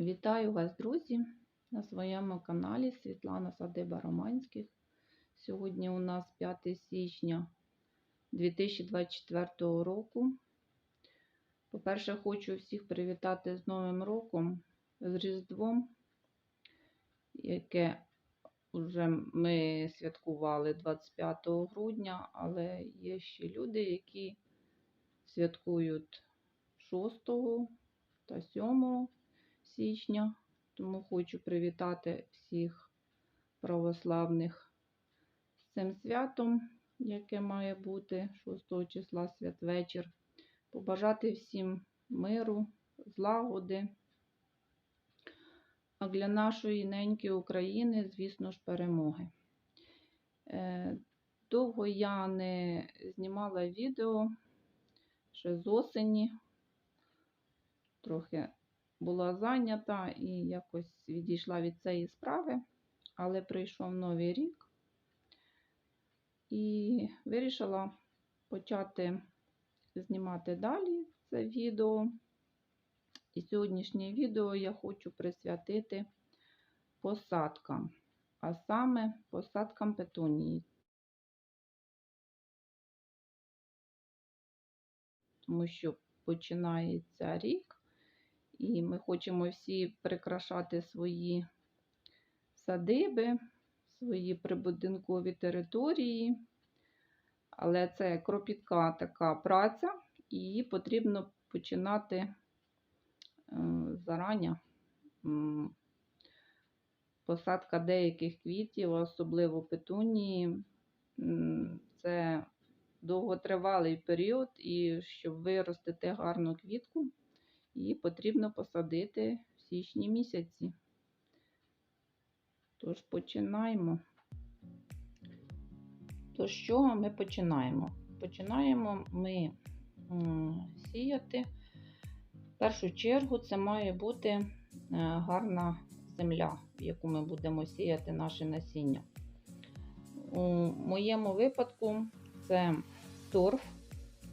Вітаю вас, друзі, на своєму каналі Світлана Садиба Романських. Сьогодні у нас 5 січня 2024 року. По-перше, хочу всіх привітати з Новим роком, з Різдвом, яке вже ми святкували 25 грудня, але є ще люди, які святкують 6 та 7 січня. Тому хочу привітати всіх православних з цим святом, яке має бути 6 числа святвечір. Побажати всім миру, злагоди. А для нашої неньки України, звісно ж, перемоги. Е, Довго я не знімала відео ще з осені. Трохи була зайнята і якось відійшла від цієї справи, але прийшов новий рік і вирішила почати знімати далі це відео. І сьогоднішнє відео я хочу присвятити посадкам, а саме посадкам петунії. Тому що починається рік, і ми хочемо всі прикрашати свої садиби, свої прибудинкові території. Але це кропітка така праця, і її потрібно починати е, зарані. Посадка деяких квітів, особливо петунії, це довготривалий період, і щоб виростити гарну квітку, її потрібно посадити в січні місяці. Тож починаємо. То з чого ми починаємо? Починаємо ми сіяти. В першу чергу це має бути е, гарна земля, в яку ми будемо сіяти наше насіння. У моєму випадку це торф,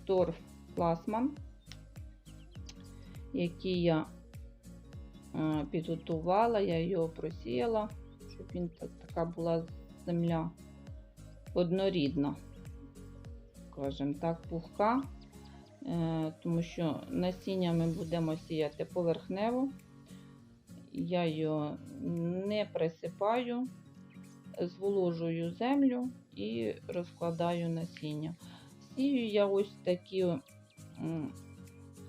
торф пласман, який я е, підготувала, я його просіяла, щоб він так, така була земля однорідна, скажімо так, пухка, е, тому що насіння ми будемо сіяти поверхнево. Я його не присипаю, зволожую землю і розкладаю насіння. Сію я ось такі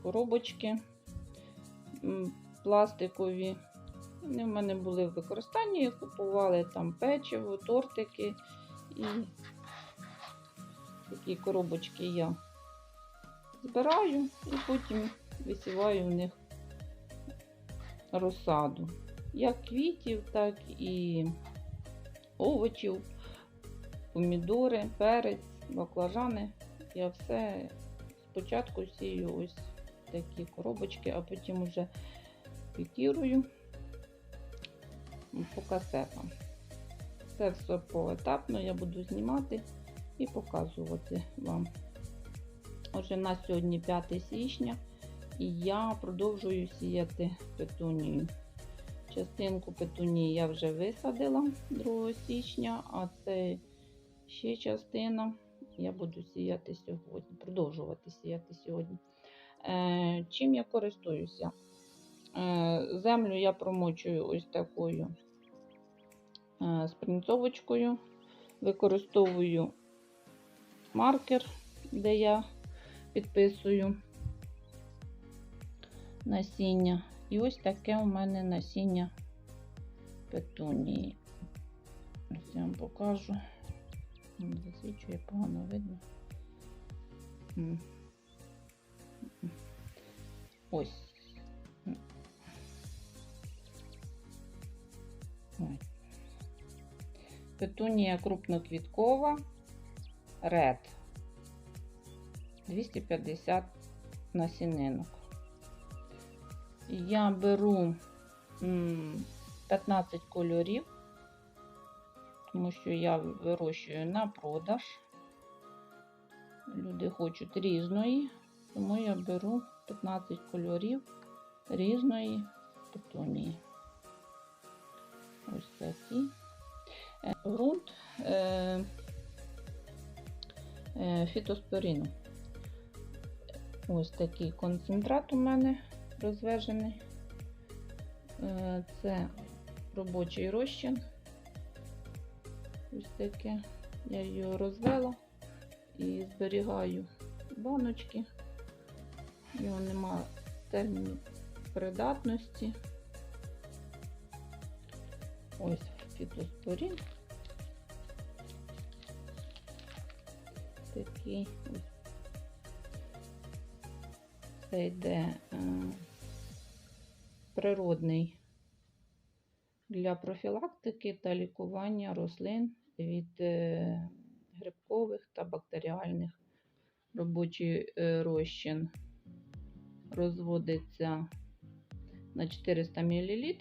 коробочки пластикові. Вони в мене були в використанні, купували там печиво, тортики і такі коробочки я збираю і потім висіваю в них розсаду. Як квітів, так і овочів, помідори, перець, баклажани. Я все спочатку сію ось такі коробочки, а потім вже пікірую по касетам. Це все поетапно я буду знімати і показувати вам. Отже, на сьогодні 5 січня, і я продовжую сіяти петунію. Частинку петунії я вже висадила 2 січня, а це ще частина я буду сіяти сьогодні, продовжувати сіяти сьогодні. Е, Чим я користуюся? Е, Землю я промочую ось такою е, спринцовочкою. Використовую маркер, де я підписую насіння. І ось таке у мене насіння петунії. Ось я вам покажу. Засвічує погано видно. Ось. Петунія крупноквіткова, ред. 250 насінинок. Я беру 15 кольорів, тому що я вирощую на продаж. Люди хочуть різної, тому я беру 15 кольорів різної петунії. Ось такі. Е, Грунт е, е, фітоспоріну. Ось такий концентрат у мене розвежений. Це робочий розчин. Ось таке. Я його розвела і зберігаю баночки. Його нема терміну придатності. Ось фітоспорін. Такий. Це йде е, природний для профілактики та лікування рослин від е, грибкових та бактеріальних робочий е, розчин розводиться на 400 мл.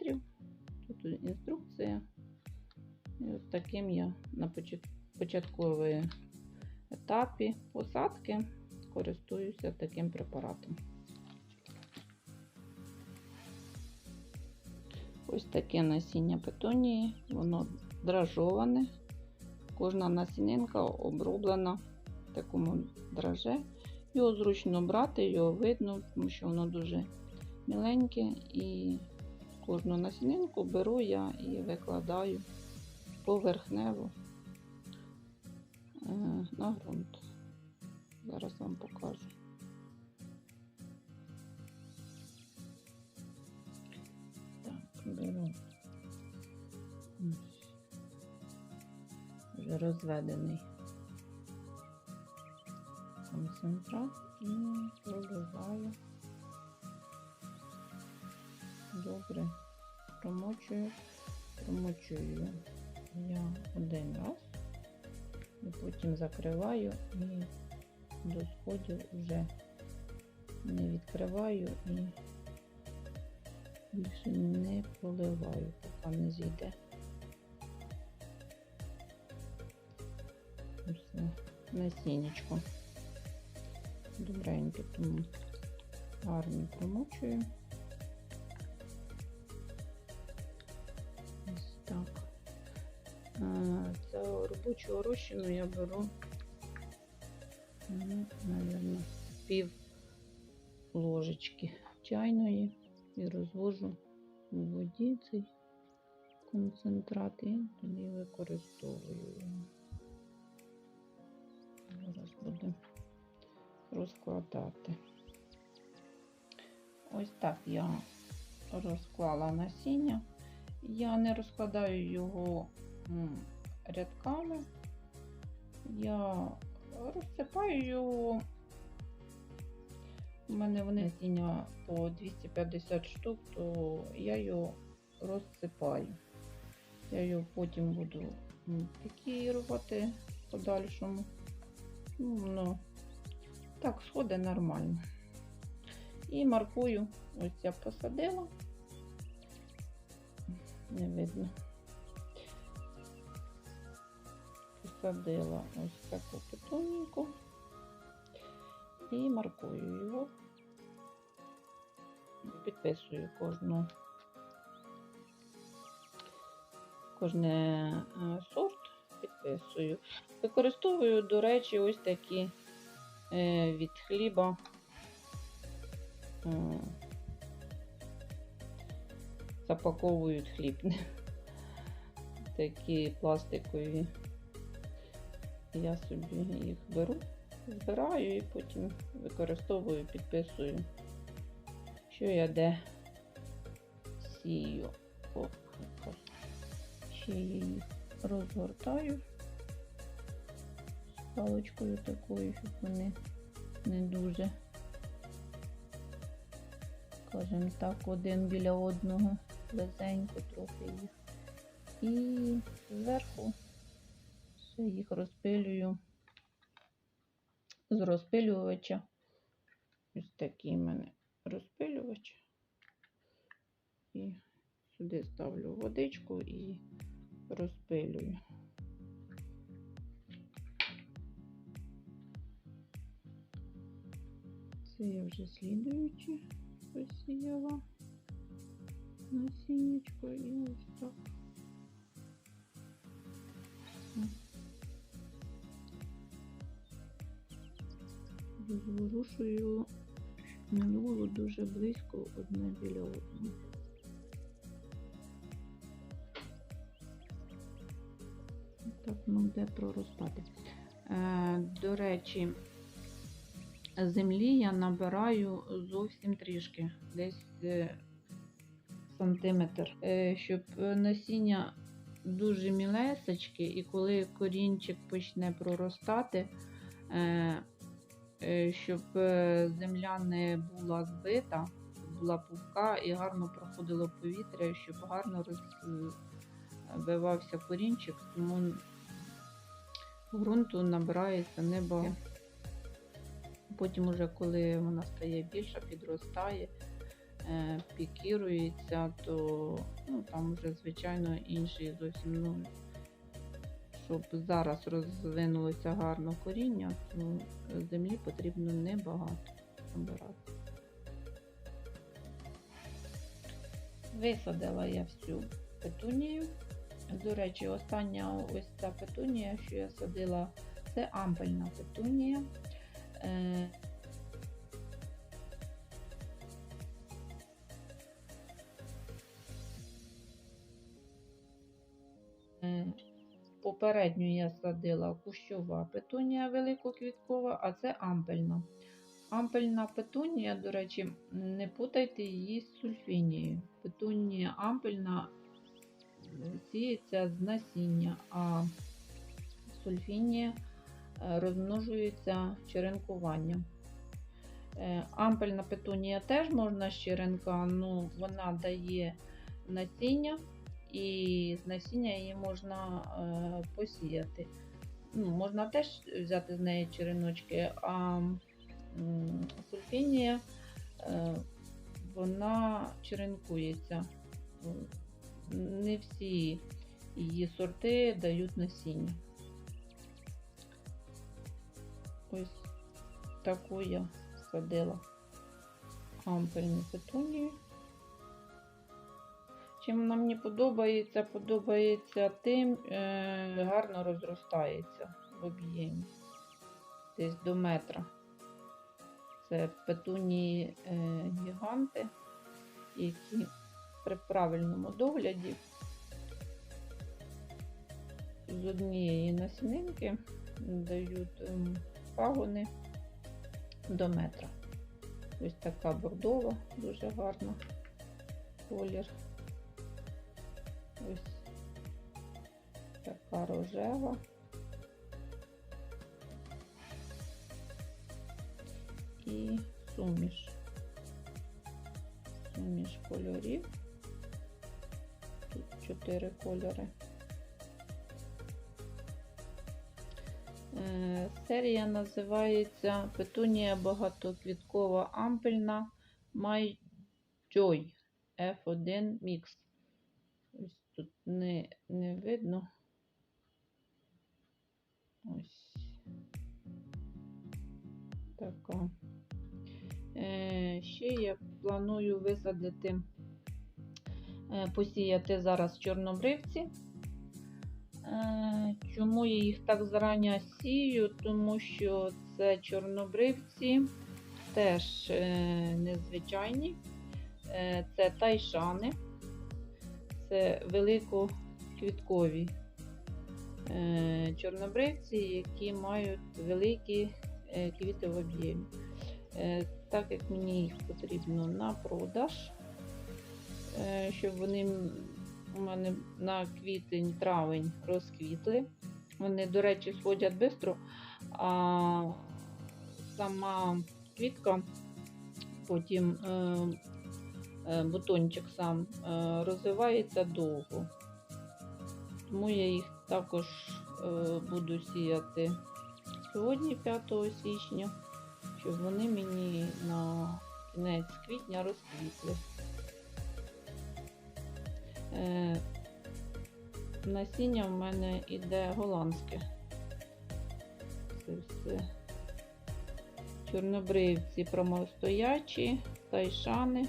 Тут інструкція. І от таким я на почат- початковій етапі посадки користуюся таким препаратом. Ось таке насіння петунії, воно дражоване. Кожна насінинка оброблена в такому драже. Його зручно брати, його видно, тому що воно дуже міленьке. І кожну насінинку беру я і викладаю поверхнево е, на ґрунт. Зараз вам покажу. Так, беру вже розведений концентрат і проливаю. Добре промочую, промочую я один раз і потім закриваю і до сходів вже не відкриваю і більше не проливаю, поки не зійде. Все, насіннячко. Добренько, тому гарно промочую. Ось так. А, Це робочого розчину я беру, ну, мабуть, пів ложечки чайної і розвожу у воді цей концентрат і тоді використовую його. Зараз будемо розкладати. Ось так я розклала насіння. Я не розкладаю його рядками. Я розсипаю його. У мене вони насіння по 250 штук, то я його розсипаю. Я його потім буду пікірувати подальшому. Ну, так сходить нормально. І маркую, ось я посадила. Не видно. Посадила ось таку петунійку і маркую його. Підписую кожну кожне е, сорт підписую. Використовую, до речі, ось такі від хліба. е, Запаковують хліб. Такі пластикові. Я собі їх беру, збираю і потім використовую, підписую, що я де сію. Ще я розгортаю паличкою такою, щоб вони не дуже, скажімо так, один біля одного близенько трохи їх. І зверху ще їх розпилюю з розпилювача. Ось такий в мене розпилювач. І сюди ставлю водичку і розпилюю. Це я вже слідуючи посіяла насіннячко і ось так. Розворушую, було дуже близько одне біля одного. Так воно буде проростати. Е, до речі, землі я набираю зовсім трішки, десь е, сантиметр, е, щоб насіння дуже мілесечки, і коли корінчик почне проростати, е, щоб земля не була збита, була пухка і гарно проходило повітря, щоб гарно розвивався корінчик, тому ґрунту набирається небагато. Потім, уже коли вона стає більша, підростає, е, пікірується, то ну, там вже, звичайно, інші зовсім, ну, щоб зараз розвинулося гарно коріння, то землі потрібно небагато набирати. Висадила я всю петунію. До речі, остання ось ця петунія, що я садила, це ампельна петунія. Попередню я садила кущова петунія великоквіткова, а це ампельна. Ампельна петунія, до речі, не путайте її з сульфінією. Петунія ампельна сіється з насіння, а сульфінія е, розмножується черенкуванням. Е, Ампельна петунія теж можна з черенка, ну вона дає насіння, і насіння її можна е, посіяти. Ну, Можна теж взяти з неї череночки, а сульфінія е, вона черенкується. Не всі її сорти дають насіння. Ось таку я садила ампельну петунію. Чим вона мені подобається, подобається тим, е, гарно розростається в об'ємі. Десь до метра. Це петунії е, гіганти, які при правильному догляді з однієї насінинки дають ем, пагони до метра. Ось така бордова, дуже гарна колір. Ось така рожева. І суміш. Суміш кольорів. Тут чотири кольори. Е, Серія називається Петунія багатоквіткова ампельна Joy F1 Mix. Тут не, не видно. Ось така. Е, ще я планую висадити, е, посіяти зараз чорнобривці. Е, Чому я їх так зарання сію? Тому що це чорнобривці теж е, незвичайні. Е, Це тайшани, це великоквіткові е, чорнобривці, які мають великі е, квіти в об'ємі. Е, Так як мені їх потрібно на продаж, щоб вони у мене на квітень-травень розквітли. Вони, до речі, сходять швидко, а сама квітка, потім бутончик сам е, розвивається довго. Тому я їх також е, буду сіяти сьогодні, 5 січня, щоб вони мені на кінець квітня розквітли. Е, насіння в мене іде голландське. Це все. Чорнобривці промостоячі, тайшани,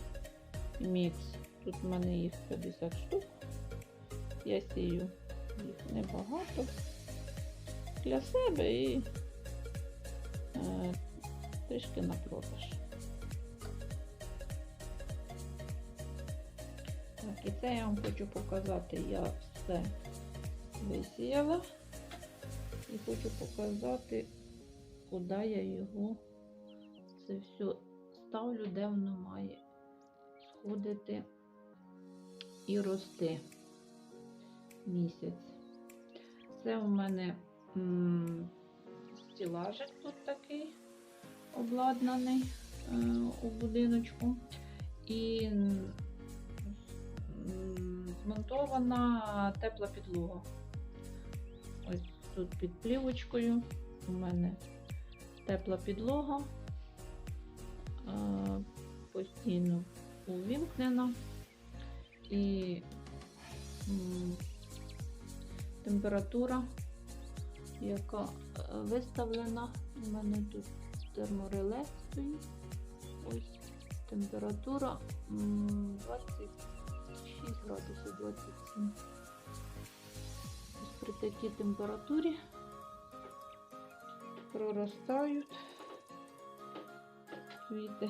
мікс. Тут в мене їх 50 штук. Я сію їх небагато для себе і е, трішки на продаж. Так, і це я вам хочу показати, я все висіяла і хочу показати, куди я його це все ставлю, де воно має сходити і рости місяць. Це у мене стілажик тут такий обладнаний е, у будиночку. І змонтована тепла підлога. Ось тут під плівочкою у мене тепла підлога. е, Постійно увімкнена і температура, яка е, виставлена. У мене тут термореле стоїть. Ось температура 26 градусів 27. Ось при такій температурі проростають квіти.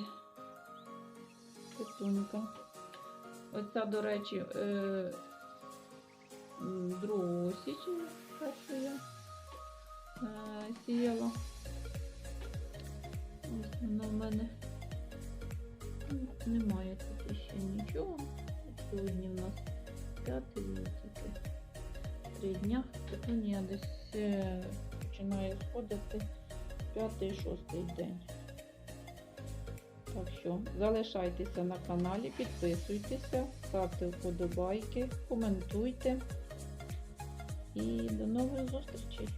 Петунька. Оця, до речі, е, 2 січня першу я е, сіяла. Ось вона в мене Ну, немає тут ще нічого. Сьогодні в нас п'ятий тільки три дня. Петунія десь е, починає сходити п'ятий, шостий день. Так що залишайтеся на каналі, підписуйтеся, ставте вподобайки, коментуйте. І до нових зустрічей!